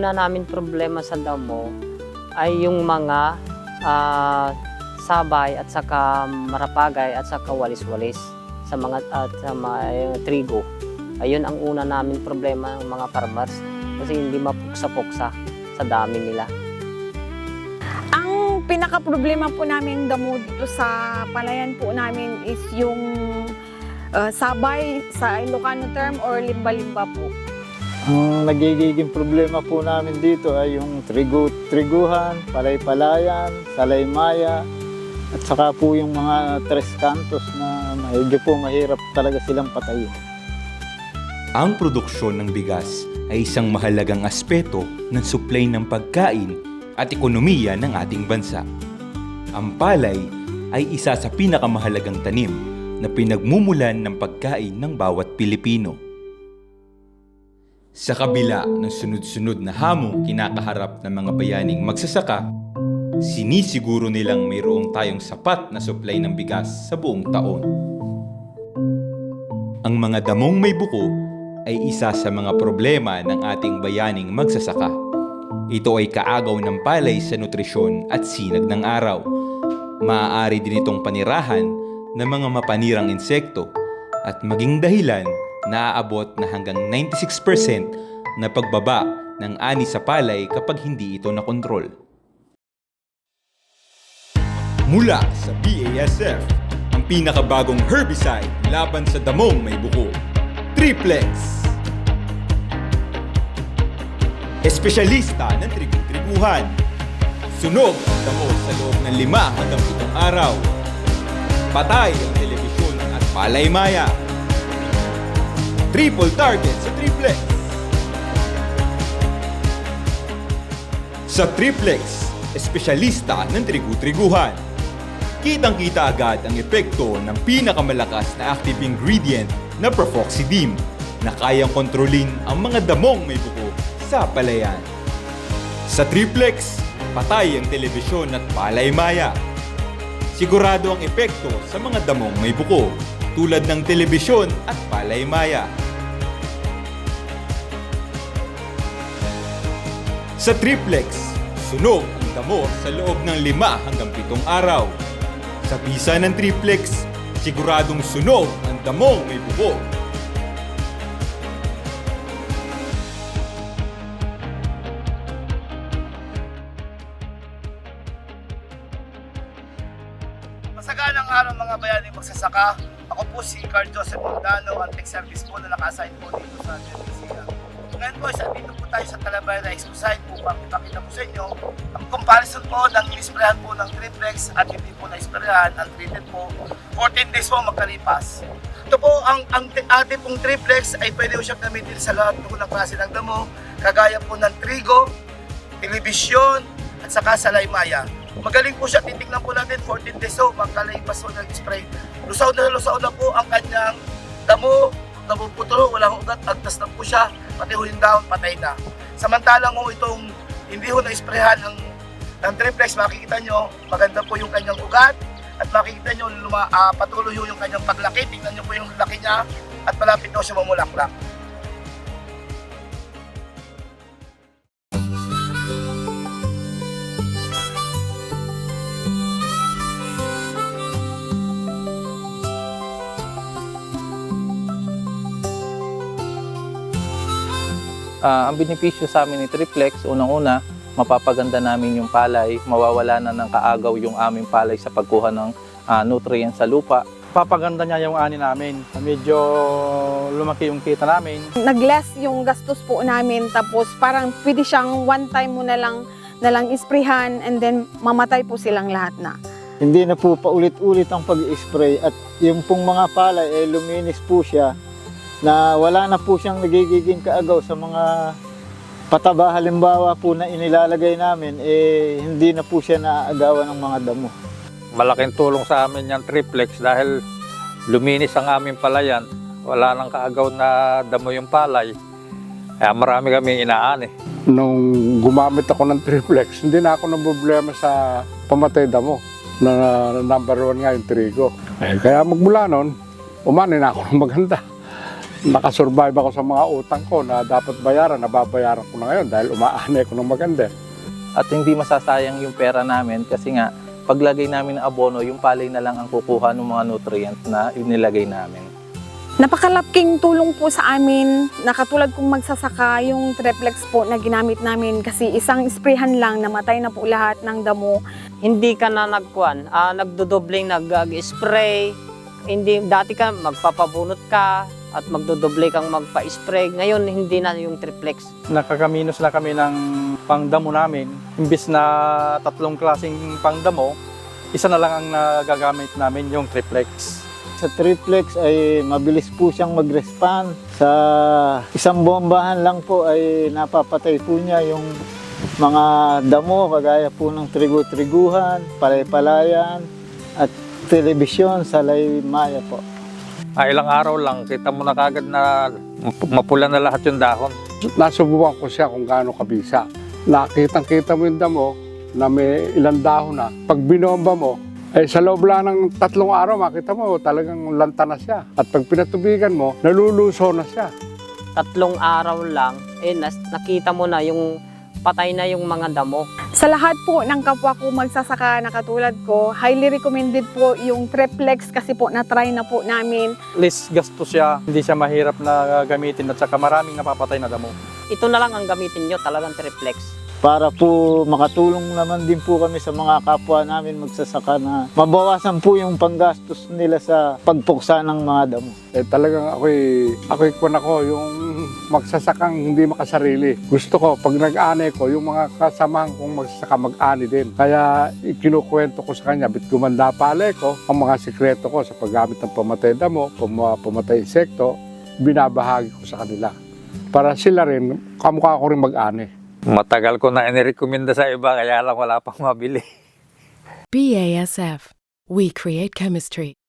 una namin problema sa damo ay yung mga ah, sabay at saka marapagay at saka walis-walis sa mga at sa mga trigo. Ayun ang una namin problema ng mga farmers kasi hindi mapuksa-puksa sa dami nila. Ang pinaka-problema po namin damo dito sa palayan po namin is yung uh, sabay sa Ilocano term or limba-limba po. Ang nagiging problema po namin dito ay yung trigu, triguhan, palay-palayan, salaymaya, at saka po yung mga tres cantos na medyo po mahirap talaga silang patayin. Ang produksyon ng bigas ay isang mahalagang aspeto ng supply ng pagkain at ekonomiya ng ating bansa. Ang palay ay isa sa pinakamahalagang tanim na pinagmumulan ng pagkain ng bawat Pilipino. Sa kabila ng sunod-sunod na hamong kinakaharap ng mga bayaning magsasaka, sinisiguro nilang mayroong tayong sapat na supply ng bigas sa buong taon. Ang mga damong may buko ay isa sa mga problema ng ating bayaning magsasaka. Ito ay kaagaw ng palay sa nutrisyon at sinag ng araw. Maaari din itong panirahan ng mga mapanirang insekto at maging dahilan na aabot na hanggang 96% na pagbaba ng ani sa palay kapag hindi ito nakontrol. Mula sa BASF, ang pinakabagong herbicide laban sa damong may buko, Triplex. Espesyalista ng trigu-triguhan. Sunog ang damo sa loob ng lima hanggang pitong araw. Patay ang telebisyon at palay-maya. Triple target sa Triplex. Sa Triplex, espesyalista ng trigu-triguhan. Kitang-kita agad ang epekto ng pinakamalakas na active ingredient na Profoxidim na kayang kontrolin ang mga damong may buko sa palayan. Sa Triplex, patay ang telebisyon at palay-maya. Sigurado ang epekto sa mga damong may buko tulad ng telebisyon at palay-maya. Sa Triplex, sunog ang damo sa loob ng lima hanggang pitong araw. Sa bisa ng Triplex, siguradong sunog ang damong may buko. Masaganang araw mga bayaning magsasaka. Ako po si Carl Joseph Mondano, ang tech service po na naka-assign po dito sa Genesea. Ngayon po, isa dito po tayo sa Talabay na exposite po upang ipakita po sa inyo ang comparison po ng inisprehan po ng triplex at hindi po na-isprehan, ang treated po, 14 days po magkalipas. Ito po, ang, ang ating pong triplex ay pwede po siyang gamitin sa lahat po ng klase ng damo, kagaya po ng trigo, telebisyon, at saka sa laymaya. Magaling po siya, titignan po natin 14 days so, magkalipas po nag-spray. Lusaw na lusaw na po ang kanyang damo, napuputuro, walang ugat, agtas na po siya, pati ho yung down, patay na. Samantalang ho itong hindi ho na-sprayhan ng, ng triplex, makikita nyo, maganda po yung kanyang ugat, at makikita nyo, luma, ah, patuloy ho yung kanyang paglaki, tingnan nyo po yung laki niya, at malapit ho siya mamulaklak. Ah, ang benepisyo sa amin ni Triplex, unang-una, mapapaganda namin yung palay, mawawala na ng kaagaw yung aming palay sa pagkuha ng ah, nutrients sa lupa. Papaganda niya yung ani namin. Medyo lumaki yung kita namin. Nag-less yung gastos po namin tapos parang pwede siyang one time mo na lang na lang isprehan and then mamatay po silang lahat na. Hindi na po paulit-ulit ang pag-spray at yung pong mga palay ay luminis po siya na wala na po siyang nagigiging kaagaw sa mga pataba halimbawa po na inilalagay namin eh hindi na po siya naaagawan ng mga damo. Malaking tulong sa amin yung Triplex dahil luminis ang aming palayan. Wala nang kaagaw na damo yung palay. Kaya marami kami inaani. nung gumamit ako ng triplex, hindi na ako ng problema sa pamatay damo na number one nga yung trigo. Eh, kaya magmula nun, umani na ako ng maganda. Nakasurvive ako sa mga utang ko na dapat bayaran, nababayaran ko na ngayon dahil umaanay ko ng maganda. At hindi masasayang yung pera namin kasi nga paglagay namin ng abono, yung palay na lang ang kukuha ng mga nutrients na inilagay namin. Napakalaking tulong po sa amin na katulad kong magsasaka yung triplex po na ginamit namin kasi isang sprayhan lang namatay na po lahat ng damo. Hindi ka na nagkuan, ah, nagdodobling nag-spray. Hindi dati ka magpapabunot ka at magdodoble kang magpa-spray. Ngayon hindi na yung triplex. nakakaminos na kami ng pangdamo namin. Imbis na tatlong klaseng pangdamo, isa na lang ang nagagamit namin yung triplex. Sa triplex ay mabilis po siyang mag-respond. Sa isang bombahan lang po ay napapatay po niya yung mga damo kagaya po ng trigo-triguhan, palay-palayan at telebisyon sa maya po. Ah, ilang araw lang, kita mo na kagad na mapula na lahat yung dahon. Nasubukan ko siya kung gaano kabisa. Nakitang-kita mo yung damo na may ilang dahon na. Pag binomba mo, eh sa loob lang ng tatlong araw, makita mo talagang lanta na siya. At pag pinatubigan mo, naluluso na siya. Tatlong araw lang, eh nas- nakita mo na yung patay na yung mga damo. Sa lahat po ng kapwa ko magsasaka na katulad ko, highly recommended po yung triplex kasi po na-try na po namin. Less gasto siya, hindi siya mahirap na gamitin at saka maraming napapatay na damo. Ito na lang ang gamitin nyo, talagang triplex. Para po makatulong naman din po kami sa mga kapwa namin magsasaka na mabawasan po yung panggastos nila sa pagpuksa ng mga damo. Eh talagang ako'y, ako'y kwan ako, yung magsasakang hindi makasarili. Gusto ko, pag nag-ani ko, yung mga kasamahan kong magsasaka mag-ani din. Kaya ikinukwento ko sa kanya, bit gumanda pala ko, ang mga sikreto ko sa paggamit ng pamatay damo, pum- pumatay insekto, binabahagi ko sa kanila. Para sila rin, kamukha ko rin mag-ani. Matagal ko na inirekomenda sa iba, kaya lang wala pang mabili. BASF. We create chemistry.